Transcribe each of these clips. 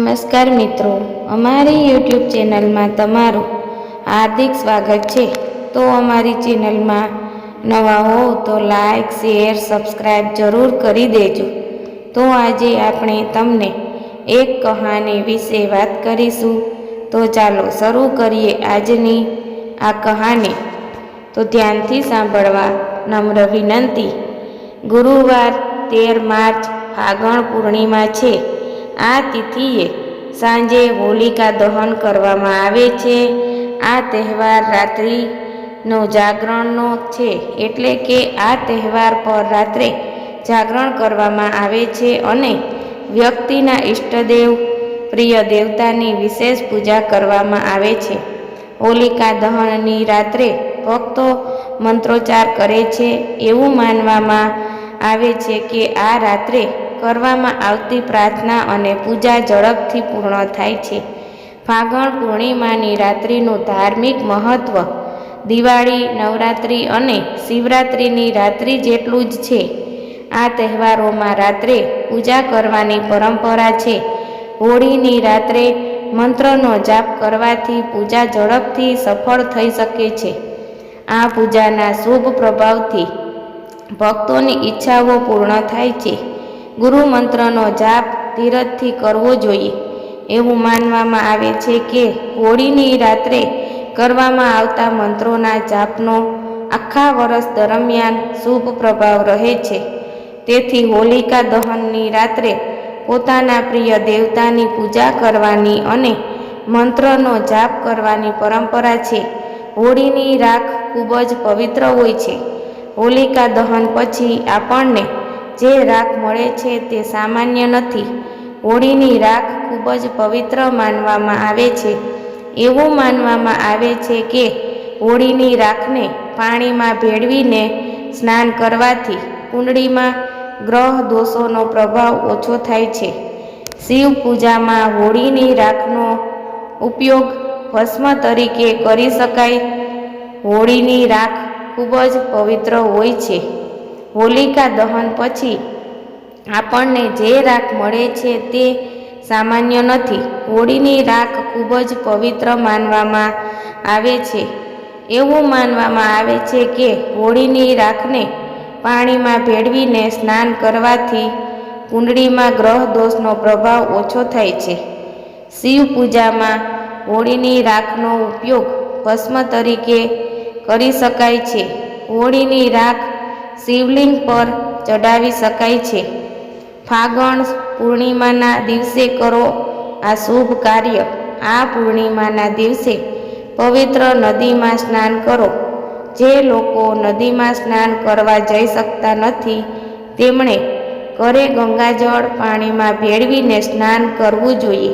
નમસ્કાર મિત્રો, અમારી યુટ્યુબ ચેનલમાં તમારું હાર્દિક સ્વાગત છે. તો અમારી ચેનલમાં નવા હો તો લાઈક, શેર સબસ્ક્રાઈબ જરૂર કરી દેજો. તો આજે આપણે તમને એક કહાની વિશે વાત કરીશું. તો ચાલો શરૂ કરીએ આજની આ કહાની. તો ધ્યાનથી સાંભળવા નમ્ર વિનંતી. ગુરુવાર તેર માર્ચ ફાગણ પૂર્ણિમા છે. આ તિથિએ સાંજે હોલિકા દહન કરવામાં આવે છે. આ તહેવાર રાત્રિનો જાગરણનો છે એટલે કે આ તહેવાર પર રાત્રે જાગરણ કરવામાં આવે છે અને વ્યક્તિના ઈષ્ટદેવ, પ્રિય દેવતાની વિશેષ પૂજા કરવામાં આવે છે. હોલિકા દહનની રાત્રે ભક્તો મંત્રોચ્ચાર કરે છે. એવું માનવામાં આવે છે કે આ રાત્રે કરવામાં આવતી પ્રાર્થના અને પૂજા ઝડપથી પૂર્ણ થાય છે. ફાગણ પૂર્ણિમાની રાત્રિનું ધાર્મિક મહત્વ, દિવાળી, નવરાત્રિ અને શિવરાત્રિની રાત્રિ જેટલું જ છે. આ તહેવારોમાં રાત્રે પૂજા કરવાની પરંપરા છે. હોળીની રાત્રે મંત્રનો જાપ કરવાથી પૂજા ઝડપથી સફળ થઈ શકે છે. આ પૂજાના શુભ પ્રભાવથી ભક્તોની ઈચ્છાઓ પૂર્ણ થાય છે. ગુરુ મંત્રનો જાપ ધીરજથી કરવો જોઈએ. એવું માનવામાં આવે છે કે હોળીની રાત્રે કરવામાં આવતા મંત્રોના જાપનો આખા વર્ષ દરમિયાન શુભ પ્રભાવ રહે છે. તેથી હોલિકા દહનની રાત્રે પોતાના પ્રિય દેવતાની પૂજા કરવાની અને મંત્રનો જાપ કરવાની પરંપરા છે. હોળીની રાખ ખૂબ જ પવિત્ર હોય છે. હોલિકા દહન પછી આપણને જે રાખ મળે છે તે સામાન્ય નથી. હોળીની રાખ ખૂબ જ પવિત્ર માનવામાં આવે છે. એવું માનવામાં આવે છે કે હોળીની રાખને પાણીમાં ભેળવીને સ્નાન કરવાથી કુંડળીમાં ગ્રહ દોષોનો પ્રભાવ ઓછો થાય છે. શિવ પૂજામાં હોળીની રાખનો ઉપયોગ ભસ્મ તરીકે કરી શકાય. હોળીની રાખ ખૂબ જ પવિત્ર હોય છે. હોલિકા દહન પછી આપણને જે રાખ મળે છે તે સામાન્ય નથી. હોળીની રાખ ખૂબ જ પવિત્ર માનવામાં આવે છે. એવું માનવામાં આવે છે કે હોળીની રાખને પાણીમાં ભેળવીને સ્નાન કરવાથી કુંડળીમાં ગ્રહ દોષનો પ્રભાવ ઓછો થાય છે. શિવ પૂજામાં હોળીની રાખનો ઉપયોગ ભસ્મ તરીકે કરી શકાય છે. હોળીની રાખ શિવલિંગ પર ચડાવી શકાય છે. ફાગણ પૂર્ણિમાના દિવસે કરો આ શુભ કાર્ય. આ પૂર્ણિમાના દિવસે પવિત્ર નદીમાં સ્નાન કરો. જે લોકો નદીમાં સ્નાન કરવા જઈ શકતા નથી, તેમણે ઘરે ગંગાજળ પાણીમાં ભેળવીને સ્નાન કરવું જોઈએ.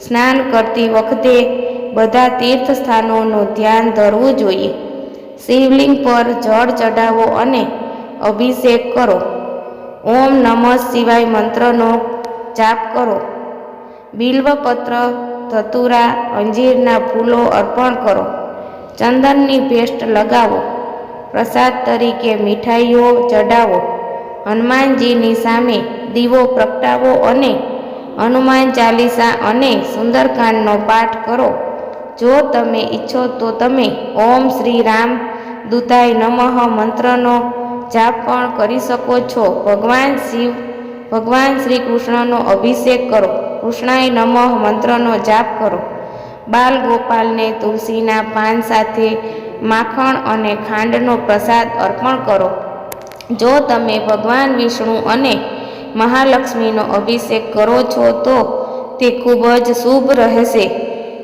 સ્નાન કરતી વખતે બધા તીર્થ સ્થાનોનું ધ્યાન ધરવું જોઈએ. શિવલિંગ પર જળ ચઢાવો અને અભિષેક કરો. ઓમ નમઃ શિવાય મંત્રનો જાપ કરો. બિલ્વપત્ર, ધતુરા, અંજીરના ફૂલો અર્પણ કરો. ચંદનની પેસ્ટ લગાવો. પ્રસાદ તરીકે મીઠાઈઓ ચડાવો હનુમાનજીની સામે દીવો પ્રગટાવો અને હનુમાન ચાલીસા અને સુંદરકાંડનો પાઠ કરો. જો તમે ઈચ્છો તો તમે ઓમ શ્રી રામ દૂતાય નમઃ મંત્રનો જાપ પણ કરી શકો છો. ભગવાન શિવ, ભગવાન શ્રી કૃષ્ણનો અભિષેક કરો. કૃષ્ણાય નમઃ મંત્રનો જાપ કરો. બાલ ગોપાલને તુલસીના પાન સાથે માખણ અને ખાંડનો પ્રસાદ અર્પણ કરો. જો તમે ભગવાન વિષ્ણુ અને મહાલક્ષ્મીનો અભિષેક કરો છો તો તે ખૂબ જ શુભ રહેશે.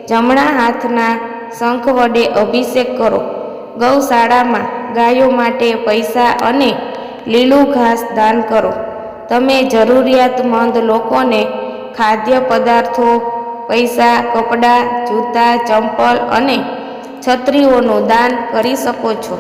જમણા હાથના શંખ વડે અભિષેક કરો. ગૌશાળામાં ગાયો માટે પૈસા અને લીલું ઘાસ દાન કરો. તમે જરૂરિયાતમંદ લોકોને ખાદ્ય પદાર્થો, પૈસા, કપડાં, જૂતા, ચંપલ અને છત્રીઓનું દાન કરી શકો છો.